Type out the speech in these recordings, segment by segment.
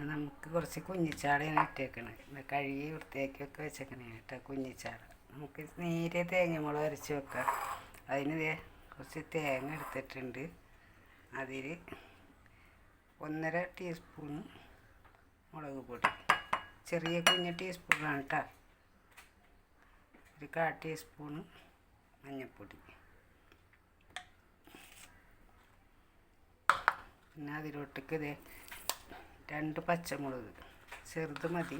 നമുക്ക് കുറച്ച് കുഞ്ഞിച്ചാളയാണ് ഇട്ടേക്കണത് കഴുകി വൃത്തിയാക്കിയൊക്കെ വെച്ചേക്കണേ കേട്ടോ കുഞ്ഞിച്ചാള നമുക്ക് നേരെ തേങ്ങമുളക് അരച്ച് വെക്കാം. അതിന് കുറച്ച് തേങ്ങ എടുത്തിട്ടുണ്ട്. അതിൽ ഒന്നര ടീസ്പൂൺ മുളക് പൊടി. ചെറിയ കുഞ്ഞ് ടീസ്പൂണാണ് കേട്ടോ ഒരു കാ ടീസ്പൂണ് മഞ്ഞൾപ്പൊടി പിന്നെ അതിലോട്ടേക്ക് ഇതേ രണ്ട് പച്ചമുളക്. ചെറുത് മതി.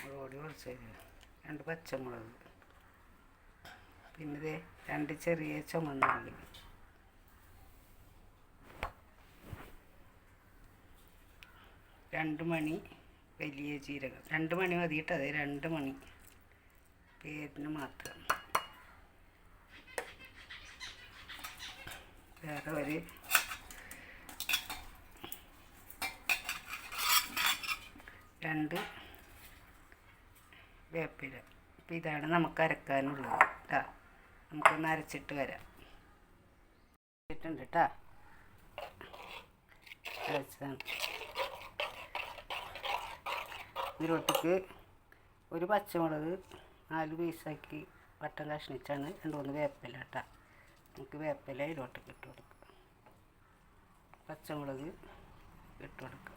മുളക് കുറച്ച്. രണ്ട് പച്ചമുളക്. പിന്നെ രണ്ട് ചെറിയ ചുമന്നുള്ളി. രണ്ട് മണി വലിയ ജീരകം. രണ്ട് മണി മതിയിട്ടത് രണ്ട് മണി. പേരിന് മാത്രം. വേറെ ഒരു രണ്ട് വേപ്പില. അപ്പം ഇതാണ് നമുക്ക് അരക്കാനുള്ളത്. കേട്ടോ നമുക്കൊന്ന് അരച്ചിട്ട് വരാം. ഇട്ടിട്ടുണ്ട് കേട്ടോ അരച്ചതാണ്. ഇതിലോട്ടേക്ക് ഒരു പച്ചമുളക് നാല് പീസാക്കി വട്ടം കഷ്ണിച്ചാണ് രണ്ട് മൂന്ന് വേപ്പില കേട്ടോ നമുക്ക് വേപ്പില ഇതിലോട്ടേക്ക് ഇട്ട് കൊടുക്കുക പച്ചമുളക് ഇട്ട് കൊടുക്കുക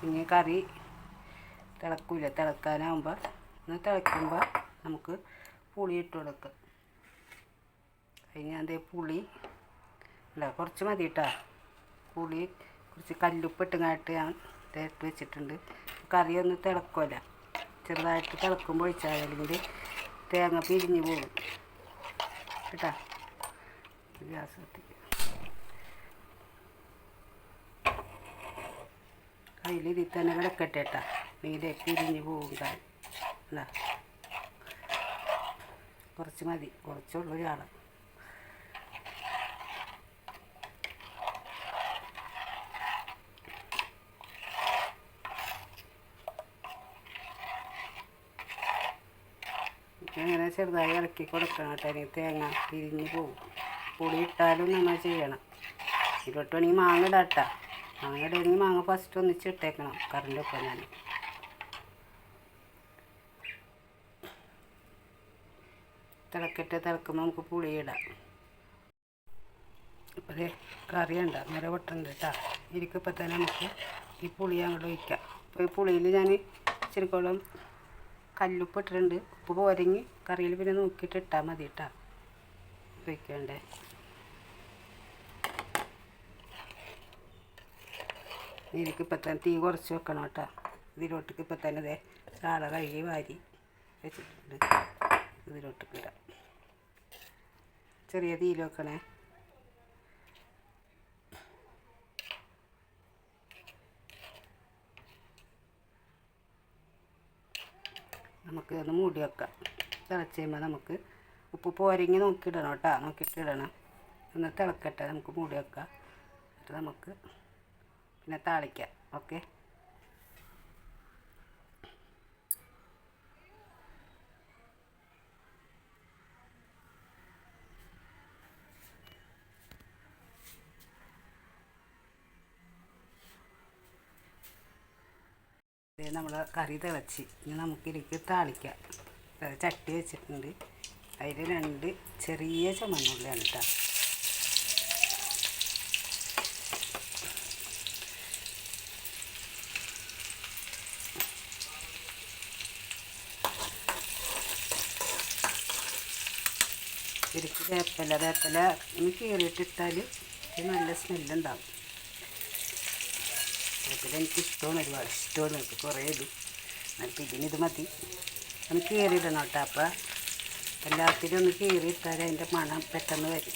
പിന്നെ കറി തിളക്കൂല. തിളക്കാനാകുമ്പോൾ ഒന്ന് തിളയ്ക്കുമ്പോൾ നമുക്ക് പുളി ഇട്ട് കൊടുക്കാം. അതേ പുളി അല്ല കുറച്ച് മതി കേട്ടോ പുളി കുറച്ച് കല്ലുപ്പ് ഇട്ടുങ്ങായിട്ട് ഞാൻ തേർത്ത് വെച്ചിട്ടുണ്ട്. കറി ഒന്ന് തിളക്കുമല്ല ചെറുതായിട്ട് തിളക്കുമ്പോൾ ഒഴിച്ചാൽ തേങ്ങ പിരിഞ്ഞ് പോകും. കേട്ടോ? ഗ്യാസ് കത്തിക്കുക അതിൽ ഇതിൽ തന്നെ കിടക്കട്ടെ കേട്ടാ നീലെ പിരിഞ്ഞ് പോകും അല്ല കുറച്ച് മതി. കുറച്ചുള്ളൂ ഒരാൾ ഇങ്ങനെ ചെറുതായി ഇറക്കി കൊടുക്കണം കേട്ടോ. ഇനി തേങ്ങ പിരിഞ്ഞ് പോവും. പുളി ഇട്ടാലും നമ്മൾ ചെയ്യണം. ഇരുപത്തി മണി മാങ്ങ ഇടാട്ടാ മാങ്ങ ഇടണമെങ്കിൽ മാങ്ങ ഫസ്റ്റ് ഒന്നിച്ച് ഇട്ടേക്കണം. കറണ്ട് ഒപ്പം ഞാൻ തിളക്കിട്ട് തിളക്കുമ്പോൾ നമുക്ക് പുളി ഇടാം. അപ്പോൾ കറി ഉണ്ട് അന്നേരം പൊട്ടുണ്ട് കേട്ടോ ഇരിക്കപ്പോൾ തന്നെ നമുക്ക് ഈ പുളി അങ്ങോട്ട് ഒഴിക്കാം. അപ്പോൾ ഈ പുളിയിൽ ഞാൻ ഇച്ചിരിക്കോളം കല്ലുപ്പ് ഇട്ടിട്ടുണ്ട്. ഉപ്പ് പോരങ്ങി കറിയിൽ പിന്നെ നോക്കിയിട്ട് ഇട്ടാൽ മതി കേട്ടോ ഒഴിക്കണ്ടേ? ഇതിലേക്ക് ഇപ്പം തന്നെ തീ കുറച്ച് വെക്കണം കേട്ടോ. ഇതിലോട്ടേക്ക് ഇപ്പം തന്നെ ഇതേ ചാള കഴുകി വാരി വെച്ചിട്ടുണ്ട്. ഇതിലോട്ടേക്ക് ഇടാം. ചെറിയ തീയിൽ വെക്കണേ. നമുക്ക് ഒന്ന് മൂടി വെക്കാം. തിളച്ച് കഴിയുമ്പോൾ നമുക്ക് ഉപ്പ് പോരങ്ങി നോക്കിയിടണം കേട്ടോ. നോക്കിയിട്ട് ഇടണം. ഒന്ന് തിളക്കട്ടെ. നമുക്ക് മൂടി വെക്കാം. എന്നിട്ട് നമുക്ക് പിന്നെ താളിക്കാം. ഓക്കെ. നമ്മൾ കറി തിളച്ച്. ഇനി നമുക്കിലേക്ക് താളിക്കാം. ചട്ടി വെച്ചിട്ടുണ്ട്. അതിൽ രണ്ട് ചെറിയ ചുമന്നുള്ളിയാണ് കേട്ടോ ശരിക്കും വേപ്പില വേപ്പില ഒന്ന് കീറിയിട്ടിട്ടാൽ ഇത് നല്ല സ്മെല്ലുണ്ടാവും. വേപ്പില എനിക്ക് ഇഷ്ടമാണ് ഒരുപാട്. ഇഷ്ടമാണ് എനിക്ക് കുറേ ഇത്. എന്നിട്ട് ഇതിനിത് മതി. ഒന്ന് കീറിയിടണം കേട്ടോ. അപ്പം എല്ലാത്തിനും ഒന്ന് കീറിയിട്ടാൽ അതിന്റെ മണം പെട്ടെന്ന് വരും.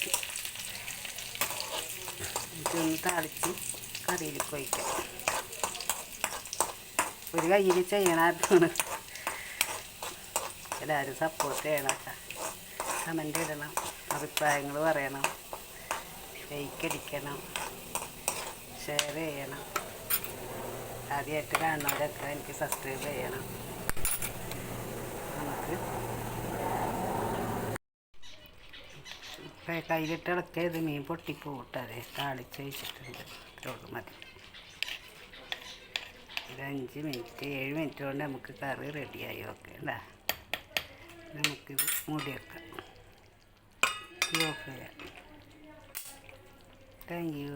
ഇതൊന്ന് തളിച്ച് കറിയിൽ ഒഴിക്കാം. ഒരു കയ്യിൽ ചെയ്യണ എല്ലാവരും സപ്പോർട്ട് ചെയ്യണം കേട്ടോ. കമന്റ് ഇടണം അഭിപ്രായങ്ങൾ പറയണം ലൈക്ക് അടിക്കണം ഷെയർ ചെയ്യണം. ആദ്യമായിട്ട് കാണുന്നവരൊക്കെ എനിക്ക് സബ്സ്ക്രൈബ് ചെയ്യണം. നമുക്ക് ഇപ്പം കയ്യിലിട്ട് ഇളക്കിയത് മീൻ പൊട്ടിപ്പോട്ടെ അതെ താളിച്ച് വെച്ചിട്ടുണ്ട്. ഇത്രയോട് മതി. ഒരു അഞ്ച് മിനിറ്റ് ഏഴ് മിനിറ്റ് കൊണ്ട് നമുക്ക് കറി റെഡിയായി ഓക്കെ അല്ലേ നമുക്കിത് മൂടി വെക്കാം 要回来，等你。